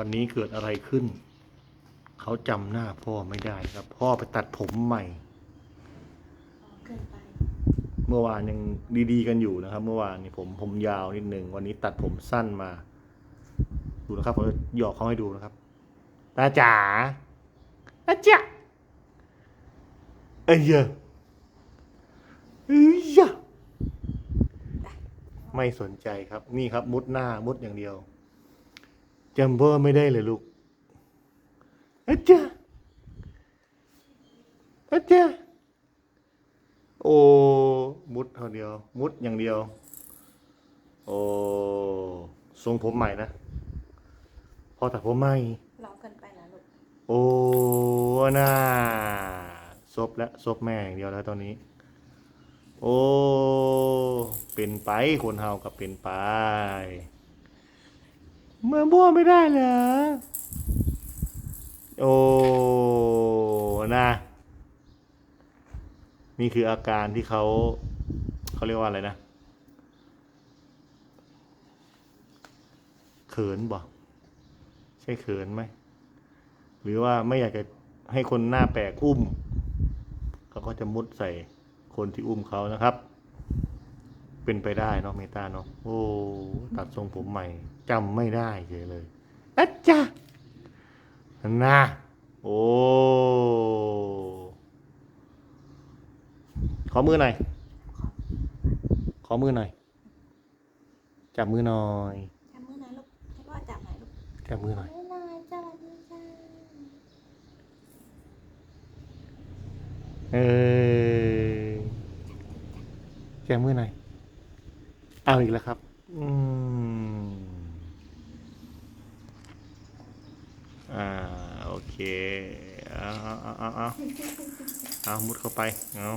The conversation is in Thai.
วันนี้เกิดอะไรขึ้น เขาจำหน้าพ่อไม่ได้ครับ พ่อไปตัดผมใหม่ เกินไปเมื่อวานยังดีๆกันอยู่นะครับ เมื่อวานนี่ผมผมยาวนิดหนึ่งวันนี้ตัดผมสั้นมา ดูนะครับผมจะหยอกเขาให้ดูนะครับตาจ๋าอาจ๊ะเอ้ยเยอะเอ้ยยะไม่สนใจครับ นี่ครับมุดหน้ามุดอย่างเดียว จำพ่อไม่ได้เลยลูกอาจ๊ะอาจ๊ะโอ้มุดเท่าเดียว มุดอย่างเดียว โอ้ทรงผมใหม่นะ พอตัดผมใหม่ร้องเกินไปนะลูก โอ้น่าซบและซบแม่อย่างเดียวแล้วตอนนี้ โอ้ เป็นไปคนเฮากับเป็นไปเมื่อบ้วไม่ได้เหรอ โอ้นะ นี่คืออาการที่เขาเขาเรียกว่าอะไรนะเขินบ่ใช่เขินไหม หรือว่าไม่อยากจะให้คนหน้าแปลกอุ้มเขาก็จะมุดใส่คนที่อุ้มเขานะครับ เป็นไปได้เนาะเมตาเนาะโอ้ตัดทรงผมใหม่จำไม่ได้เฉยเลยอะจ้ะนะโอ้ขอมือหน่อยขอมือหน่อย จับมือหน่อยจับมือหน่อยลูกให้พ่อจับหน่อยลูกจับมือหน่อยมือหน่อยสวัสดีจ้าเออแกมือหน่อย เอาอีกแล้วครับ อืม อ่า โอเค เอาเอาเอาเอาเอามุดเข้าไป เอา